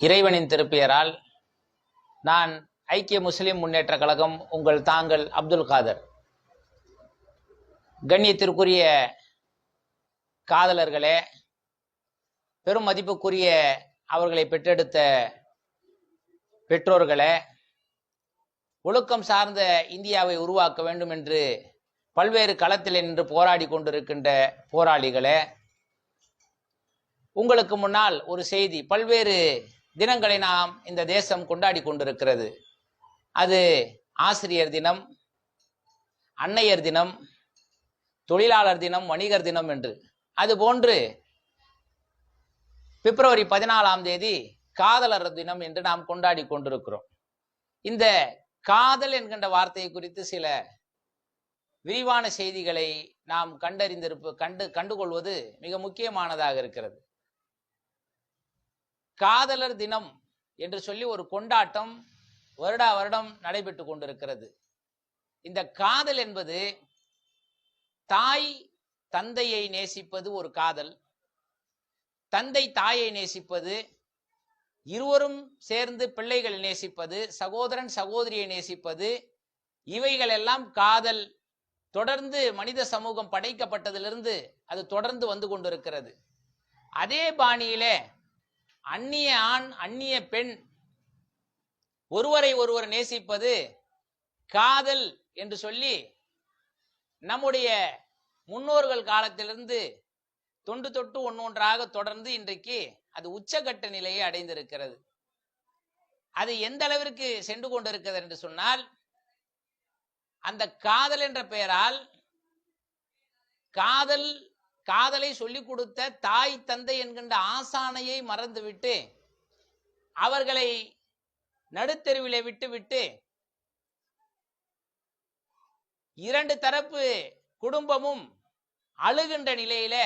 இறைவனின் திருப்பியரால் நான் ஐக்கிய முஸ்லிம் முன்னேற்ற கழகம் உங்கள் தாங்கள் அப்துல் காதர். கண்ணியத்திற்குரிய காதலர்களே பெரும் மதிப்புக்குரிய அவர்களை பெற்றெடுத்த பெற்றோர்களே ஒழுக்கம் சார்ந்த இந்தியாவை உருவாக்க வேண்டும் என்று பல்வேறு களத்தில் நின்று போராடி கொண்டிருக்கின்ற போராளிகளே உங்களுக்கு முன்னால் ஒரு செய்தி பல்வேறு தினங்களை நாம் இந்த தேசம் கொண்டாடி கொண்டிருக்கிறது. அது ஆசிரியர் தினம் அன்னையர் தினம் தொழிலாளர் தினம் வணிகர் தினம் என்று. அதுபோன்று பிப்ரவரி பதினாலாம் தேதி காதலர் தினம் என்று நாம் கொண்டாடி கொண்டிருக்கிறோம். இந்த காதல் என்கின்ற வார்த்தையை குறித்து சில விரிவான செய்திகளை நாம் கண்டறிந்திருப்ப கண்டு கண்டுகொள்வது மிக முக்கியமானதாக இருக்கிறது. காதலர் தினம் என்று சொல்லி ஒரு கொண்டாட்டம் வருடா வருடம் நடைபெற்று கொண்டிருக்கிறது. இந்த காதல் என்பது தாய் தந்தையை நேசிப்பது ஒரு காதல். தந்தை தாயை நேசிப்பது இருவரும் சேர்ந்து பிள்ளைகள் நேசிப்பது சகோதரன் சகோதரியை நேசிப்பது இவைகள் எல்லாம் காதல். தொடர்ந்து மனித சமூகம் படைக்கப்பட்டதிலிருந்து அது தொடர்ந்து வந்து கொண்டிருக்கிறது. அதே பாணியிலே அந்நிய ஆண் அந்நிய பெண். ஒருவரை ஒருவர் நேசிப்பது காதல் என்று சொல்லி நம்முடைய முன்னோர்கள் காலத்திலிருந்து தொண்டு தொட்டு ஒன்றொன்றாக தொடர்ந்து இன்றைக்கு அது உச்சகட்ட நிலையை அடைந்திருக்கிறது. அது எந்த அளவிற்கு சென்று கொண்டிருக்கிறது என்று சொன்னால் அந்த காதல் என்ற பெயரால் காதல் காதலை சொல்லிக் கொடுத்த தாய் தந்தை என்கின்ற ஆசானையை மறந்துவிட்டு அவர்களை நடுத்தெருவிலே விட்டுவிட்டு இரண்டு தரப்பு குடும்பமும் அழுகின்ற நிலையில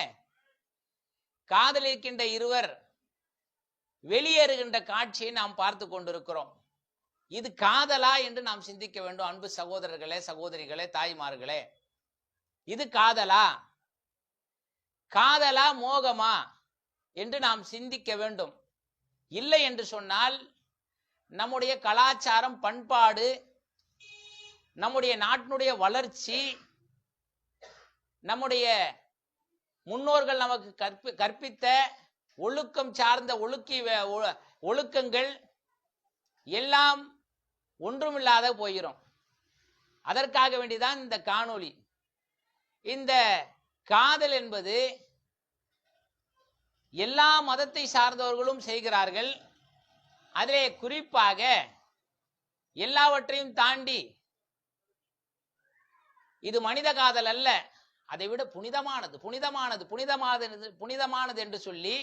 காதலிக்கின்ற இருவர் வெளியேறுகின்ற காட்சியை நாம் பார்த்து கொண்டிருக்கிறோம். இது காதலா என்று நாம் சிந்திக்க வேண்டும் அன்பு சகோதரர்களே சகோதரிகளே தாய்மார்களே. இது காதலா? காதலா மோகமா என்று நாம் சிந்திக்க வேண்டும். இல்லை என்று சொன்னால் நம்முடைய கலாச்சாரம் பண்பாடு நம்முடைய நாட்டினுடைய வளர்ச்சி நம்முடைய முன்னோர்கள் நமக்கு கற்பி கற்பித்த ஒழுக்கம் சார்ந்த ஒழுக்கி ஒழுக்கங்கள் எல்லாம் ஒன்றுமில்லாத போகிறோம். அதற்காக வேண்டிதான் இந்த காணொளி. இந்த காதல் என்பது எல்லா மதத்தை சார்ந்தவர்களும் செய்கிறார்கள். அதிலே குறிப்பாக எல்லாவற்றையும் தாண்டி இது மனித காதல் அல்ல. அதை விட புனிதமானது புனிதமானது புனிதமானது புனிதமானது என்று சொல்லி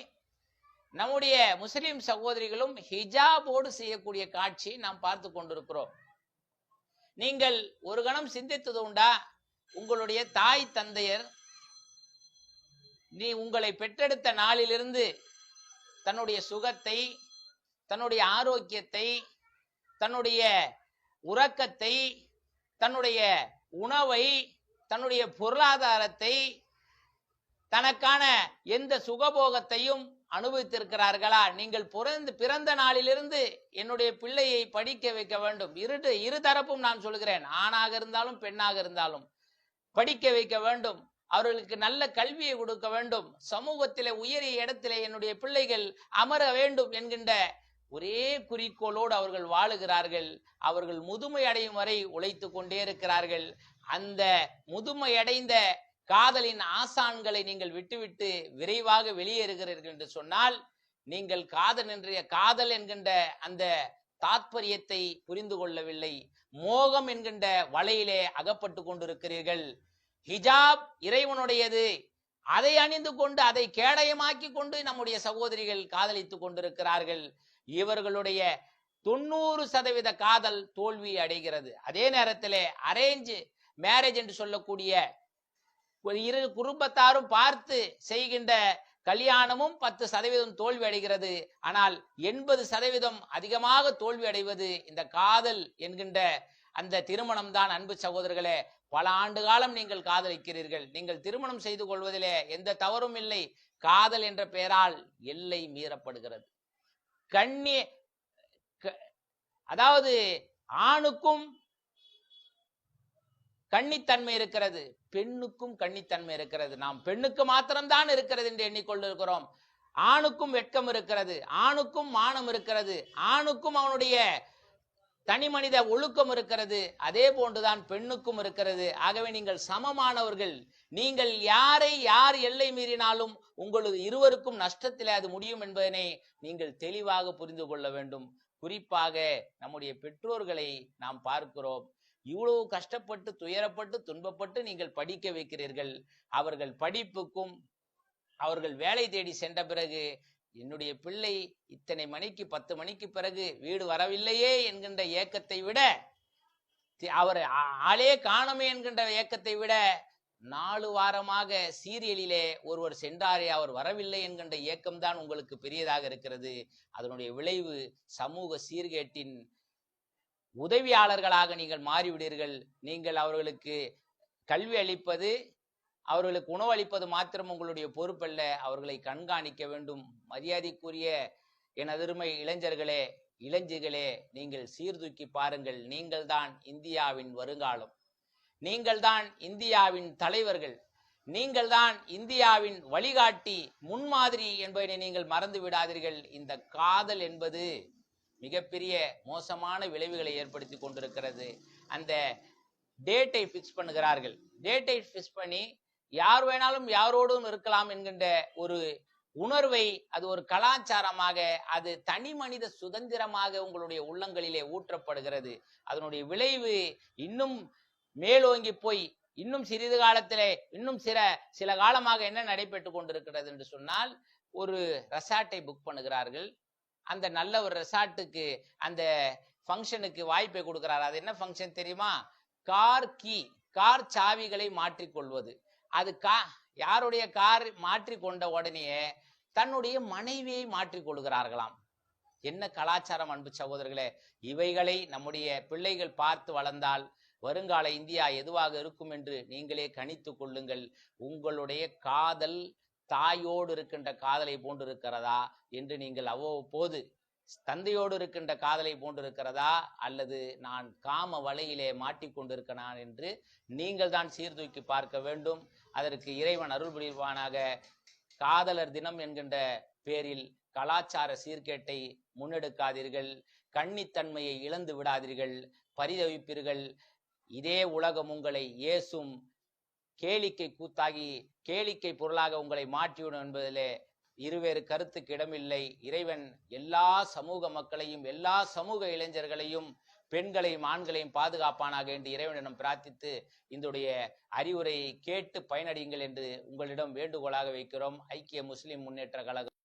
நம்முடைய முஸ்லிம் சகோதரிகளும் ஹிஜாபோடு செய்யக்கூடிய காட்சி நாம் பார்த்து கொண்டிருக்கிறோம். நீங்கள் ஒரு கணம் சிந்தித்தது உண்டா? உங்களுடைய தாய் தந்தையர் நீ உங்களை பெற்றெடுத்த நாளிலிருந்து தன்னுடைய சுகத்தை தன்னுடைய ஆரோக்கியத்தை தன்னுடைய உறக்கத்தை தன்னுடைய உணவை தன்னுடைய பொருளாதாரத்தை தனக்கான எந்த சுகபோகத்தையும் அனுபவித்திருக்கிறார்களா? நீங்கள் பிறந்து பிறந்த நாளிலிருந்து என்னுடைய பிள்ளையை படிக்க வைக்க வேண்டும். இரு இரு தரப்பும் நான் சொல்கிறேன். ஆணாக இருந்தாலும் பெண்ணாக இருந்தாலும் படிக்க வைக்க வேண்டும். அவர்களுக்கு நல்ல கல்வியை கொடுக்க வேண்டும். சமூகத்திலே உயரிய இடத்திலே என்னுடைய பிள்ளைகள் அமர வேண்டும் என்கின்ற ஒரே குறிக்கோளோடு அவர்கள் வாழுகிறார்கள். அவர்கள் முதுமை அடையும் வரை உழைத்து கொண்டே இருக்கிறார்கள். அந்த முதுமை அடைந்த காதலின் ஆசான்களை நீங்கள் விட்டுவிட்டு விரைவாக வெளியேறுகிறீர்கள் என்று சொன்னால் நீங்கள் காதல் என்ற காதல் என்கின்ற அந்த தாத்பரியத்தை புரிந்து கொள்ளவில்லை. மோகம் என்கின்ற வலையிலே அகப்பட்டு கொண்டிருக்கிறீர்கள். ஹிஜாப் இறைவனுடையது. அதை அணிந்து கொண்டு அதை கேடயமாக்கி கொண்டு நம்முடைய சகோதரிகள் காதலித்துக் கொண்டிருக்கிறார்கள். இவர்களுடைய தொண்ணூறு சதவீத காதல் தோல்வி அடைகிறது. அதே நேரத்திலே அரேஞ்ச் மேரேஜ் என்று சொல்லக்கூடிய இரு குடும்பத்தாரும் பார்த்து செய்கின்ற கல்யாணமும் பத்து சதவீதம் தோல்வி அடைகிறது. ஆனால் எண்பது சதவீதம் அதிகமாக தோல்வி அடைவது இந்த காதல் என்கின்ற அந்த திருமணம் தான் அன்பு சகோதரர்களே பல ஆண்டு காலம் நீங்கள் காதலிக்கிறீர்கள். நீங்கள் திருமணம் செய்து கொள்வதிலே எந்த தவறும் இல்லை. காதல் என்ற பெயரால் எல்லை மீறப்படுகிறது. கண்ணி அதாவது ஆணுக்கும் கண்ணித்தன்மை இருக்கிறது பெண்ணுக்கும் கண்ணித்தன்மை இருக்கிறது. நாம் பெண்ணுக்கு மாத்திரம்தான் இருக்கிறது என்று எண்ணிக்கொண்டிருக்கிறோம். ஆணுக்கும் வெட்கம் இருக்கிறது ஆணுக்கும் மானம் இருக்கிறது ஆணுக்கும் அவனுடைய தனி மனித ஒழுக்கம் இருக்கிறது அதே போன்றுதான் பெண்ணுக்கும் இருக்கிறது. ஆகவே நீங்கள் சமமானவர்கள். நீங்கள் யாரை யார் எல்லை மீறினாலும் உங்களது இருவருக்கும் நஷ்டத்திலே அது முடியும் என்பதனை நீங்கள் தெளிவாக புரிந்து கொள்ள வேண்டும். குறிப்பாக நம்முடைய பெற்றோர்களை நாம் பார்க்கிறோம். இவ்வளவு கஷ்டப்பட்டு துயரப்பட்டு துன்பப்பட்டு நீங்கள் படிக்க வைக்கிறீர்கள். அவர்கள் படிப்புக்கும் அவர்கள் வேலை தேடி சென்ற பிறகு என்னுடைய பிள்ளை இத்தனை மணிக்கு பத்து மணிக்கு பிறகு வீடு வரவில்லையே என்கின்ற ஏக்கத்தை விட அவர் ஆளே காணமே என்கின்ற ஏக்கத்தை விட நாலு வாரமாக சீரியலிலே ஒருவர் சென்றாரே அவர் வரவில்லை என்கின்ற ஏக்கம்தான் உங்களுக்கு பெரியதாக இருக்கிறது. அதனுடைய விளைவு சமூக சீர்கேட்டின் உதவியாளர்களாக நீங்கள் மாறிவிடுவீர்கள் நீங்கள் அவர்களுக்கு கல்வி அளிப்பது அவர்களுக்கு உணவு அளிப்பது மாத்திரம் உங்களுடைய பொறுப்பல்ல. அவர்களை கண்காணிக்க வேண்டும். மரியாதைக்குரிய என் இளைஞர்களே இளைஞர்களே நீங்கள் சீர்தூக்கி பாருங்கள். நீங்கள்தான் இந்தியாவின் வருங்காலம். நீங்கள்தான் இந்தியாவின் தலைவர்கள். நீங்கள்தான் இந்தியாவின் வழிகாட்டி முன்மாதிரி என்பதை நீங்கள் மறந்து விடாதீர்கள். இந்த காதல் என்பது மிகப்பெரிய மோசமான விளைவுகளை ஏற்படுத்தி கொண்டிருக்கிறது. அந்த டேட்டை ஃபிக்ஸ் பண்ணுகிறார்கள். டேட்டை ஃபிக்ஸ் பண்ணி யார் வேணாலும் யாரோடும் இருக்கலாம் என்கின்ற ஒரு உணர்வை அது ஒரு கலாச்சாரமாக அது தனி மனித சுதந்திரமாக உங்களுடைய உள்ளங்களிலே ஊற்றப்படுகிறது. அதனுடைய விளைவு இன்னும் மேலோங்கி போய் இன்னும் சிறிது காலத்திலே இன்னும் சில சில காலமாக என்ன நடைபெற்று கொண்டிருக்கிறது என்று சொன்னால் ஒரு ரெசார்ட்டை புக் பண்ணுகிறார்கள். அந்த நல்ல ஒரு ரெசார்ட்டுக்கு அந்த ஃபங்க்ஷனுக்கு வாய்ப்பை கொடுக்கிறார். அது என்ன ஃபங்க்ஷன் தெரியுமா? கார் கீ கார் சாவிகளை மாற்றிக்கொள்வது. அது கா யாருடைய கார் மாற்றி கொண்ட உடனேயே தன்னுடைய மனைவியை மாற்றிக் கொள்கிறார்களாம். என்ன கலாச்சாரம் அன்பு சகோதரர்களே? இவைகளை நம்முடைய பிள்ளைகள் பார்த்து வளர்ந்தால் வருங்கால இந்தியா எதுவாக இருக்கும் என்று நீங்களே கணித்து கொள்ளுங்கள். உங்களுடைய காதல் தாயோடு இருக்கின்ற காதலை போன்று இருக்கிறதா என்று நீங்கள் அவ்வப்போது தந்தையோடு இருக்கின்ற காதலை போன்றிருக்கிறதா? அல்லது நான் காம வலையிலே மாட்டிக்கொண்டிருக்கிறான் என்று நீங்கள் தான் சீர்தூக்கி பார்க்க வேண்டும். அதற்கு இறைவன் அருள் புரிவானாக. காதலர் தினம் என்கின்ற பேரில் கலாச்சார சீர்கேட்டை முன்னெடுக்காதீர்கள். கன்னித்தன்மையை இழந்து விடாதீர்கள். பரிதவிப்பீர்கள். இதே உலகம் உங்களை ஏசும் கேளிக்கை கூத்தாகி கேளிக்கை பொருளாக உங்களை மாற்றிவிடும் என்பதிலே இருவேறு கருத்துக்கு இடமில்லை. இறைவன் எல்லா சமூக மக்களையும் எல்லா சமூக இளைஞர்களையும் பெண்களையும் ஆண்களையும் பாதுகாப்பானாக என்று இறைவனிடம் பிரார்த்தித்து இதனுடைய அறிவுரையை கேட்டு பயனடையுங்கள் என்று உங்களிடம் வேண்டுகோளாக வைக்கிறோம். ஐக்கிய முஸ்லிம் முன்னேற்ற கழகம்.